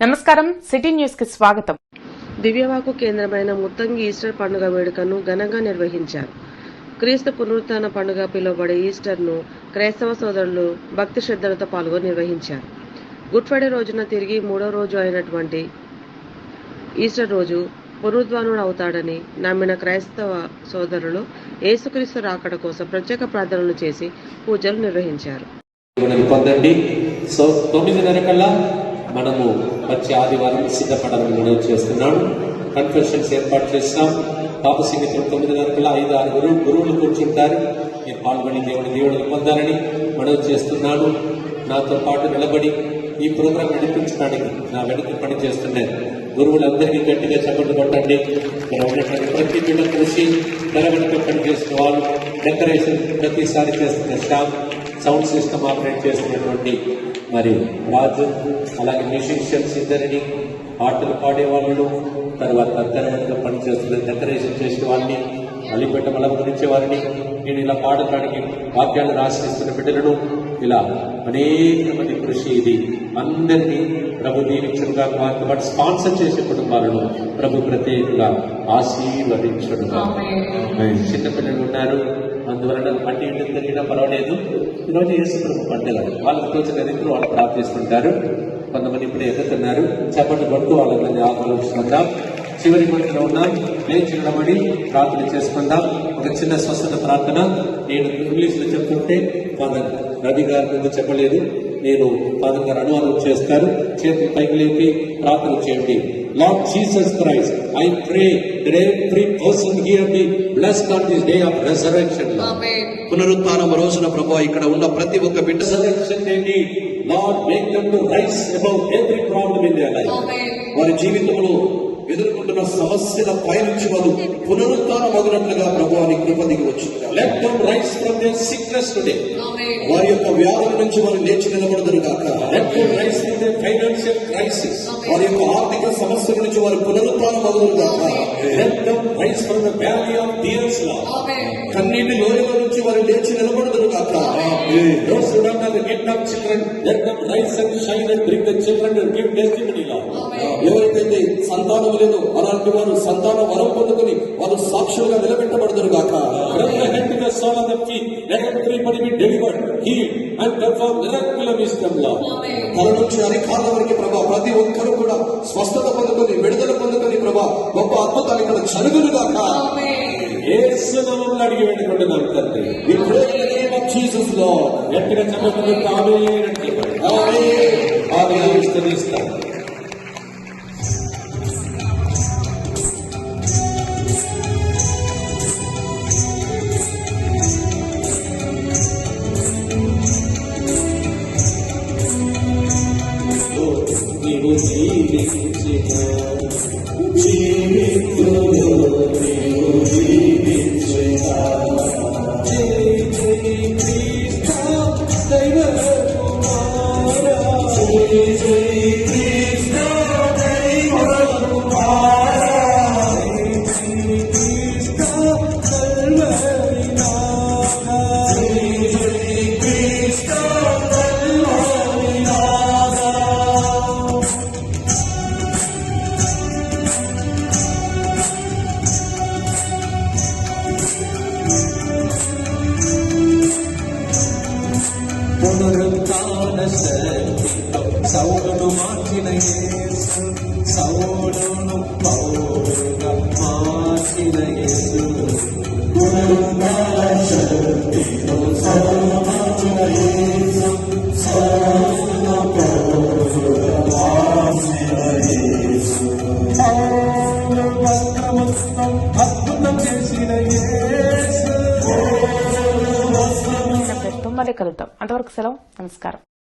నమస్కారం సిటీ న్యూస్కి స్వాగతం. దివ్యవాకు కేంద్రమైన ముత్తంగి ఈస్టర్ పండుగ వేడుకను ఘనంగా నిర్వహించారు. క్రీస్తు పునరుత్థాన పండుగ పిలువబడే ఈస్టర్ను క్రైస్తవ సోదరులు భక్తి శ్రద్ధలతో పాల్గొని నిర్వహించారు. గుడ్ ఫ్రైడే రోజున తిరిగి మూడో రోజు అయినటువంటి ఈస్టర్ రోజు పునరుద్ధానుడు అవుతాడని నమ్మిన క్రైస్తవ సోదరులు యేసుక్రీస్తు రాకడ కోసం ప్రత్యేక ప్రార్థనలు చేసి పూజలు నిర్వహించారు. మనల్ని పొందండి సో తొమ్మిదిన్నర కల్లా మనము వచ్చే ఆదివారం సిద్ధపడాలని మనం చేస్తున్నాం. కన్ఫెషన్స్ ఏర్పాటు చేస్తాం. పాప సంగీతం తొమ్మిది కల్లా ఐదు ఆరుగురు గురువులు కూర్చుంటారు. మీరు పాల్గొని దేవుని దేవుడిని పొందాలని మనం చేస్తున్నాను. నాతో పాటు నిలబడి ఈ ప్రోగ్రాం నడిపించడానికి నా వెనుక పని చేస్తున్నారు గురువులందరికీ గట్టిగా చెప్పండి కొట్టండి ఇక్కడ ఉన్నటువంటి ప్రతి బిడ్డ కృషి తెర వెనుక పని చేస్తున్న వాళ్ళు డెకరేషన్ ప్రతిసారి చేస్తున్న స్టాఫ్ సౌండ్ సిస్టమ్ ఆపరేట్ చేస్తున్నటువంటి మరి రాజు అలాగే మ్యూజిషియన్స్ ఇద్దరిని పాటలు పాడే వాళ్ళు తర్వాత తెరవెనుక పనిచేస్తున్న డెకరేషన్ చేసే వాళ్ళని అలిపెట్ట మలమరించే వారిని నేను ఇలా పాడటానికి వాక్యాలు రాసిస్తున్న బిడ్డలను ఇలా అనేక మంది కృషి ఇది. అందరినీ ప్రభు దీవించుడుగా పాటు స్పాన్సర్ చేసే కుటుంబాలను ప్రభు ప్రత్యేకంగా ఆశీర్వదించుడుగా చిన్నపిల్లలు ఉన్నారు అందువలన మట్టి ఇంటికి తిరిగినా పర్వాలేదు. ఈరోజు యేసు ప్రభు పండుగ. వాళ్ళకి తోచిన రీతిలో వాళ్ళు ప్రార్థిస్తుంటారు. కొంతమంది ఇప్పుడు ఎదుగుతున్నారు. చెప్పండి కొడుతూ వాళ్ళని ఆలోచిస్తుందాం? చివరి కొడుకులో ఉన్నాం. లేచి నిలబడి ప్రార్థన చేసుకుందాం. ఒక చిన్న స్వస్థత ప్రార్థన. నేను ఇంగ్లీష్లో చెప్తుంటే ఫాదర్ రవి గారి ముందు చెప్పలేదు. నేను ఫాదర్ గారు అనువాదం చేస్తారు. చేతులు పైకి లేపి ప్రార్థన చేయండి. Lord Jesus Christ I pray that every person here be blessed on this day of resurrection. Lord. పునరుత్థానం రోజున ప్రభు ఇక్కడ ఉన్న ప్రతి ఒక్క బిడ్డ they need lord make them to rise above every problem in their life. వారి జీవితంలో ఎదుర్కొంటున్న సమస్యల పైనుంచి వారు పునరుత్థానం మగినట్లుగా ప్రభు అని కృప దిగి వచ్చింది sickness today. వారి యొక్క వ్యాధుల నుంచి వారు లేచి నిలబడదురు కాక their financial crisis. వారి యొక్క ఆర్థిక సమస్యల నుంచి వారు పునరుత్థానం మగుదురు కాక tears lord కన్నీటి లోయల నుంచి వారు లేచి those gift of children let them rise and shine and bring the children and give testimony lord ఎవరికైతే సంతానం లేదో అలాంటి వారు సంతాన వరం పొందుకొని వారు సాక్షులుగా నిలబెట్టబడదురు గాక head to the sole of the feet let everybody be delivered healed and perform miraculous wisdom lord తల నుంచి అరికాళ్ళ వరకు ప్రభా ప్రతి ఒక్కరూ కూడా స్వస్థత పొందుకొని విడుదల పొందుకొని ప్రభా గొప్ప అద్భుతాలు ఇక్కడ జరుగును గాక యేసు నామములో అడిగి వేడుకుంటున్నాం తండ్రి We జీసస్లో ఎక్కడ చెప్పబడుతుంది ఆమె అంటే ఆమె ఆమె స్తరిస్తాడు పునరుత్థాన శక్తితో సౌలును మార్చిన యేసు సౌలును పౌరుగా మార్చిన యేసు పునరుత్థాన శక్తితో సౌలును మార్చిన యేసు సౌలును పౌరుగా మార్చిన యేసు పౌలు వస్త్రముతో అద్భుతం చేసిన యేసు పౌలు వస్త్రము మళ్ళీ కలుద్దాం అంతవరకు సెలవు నమస్కారం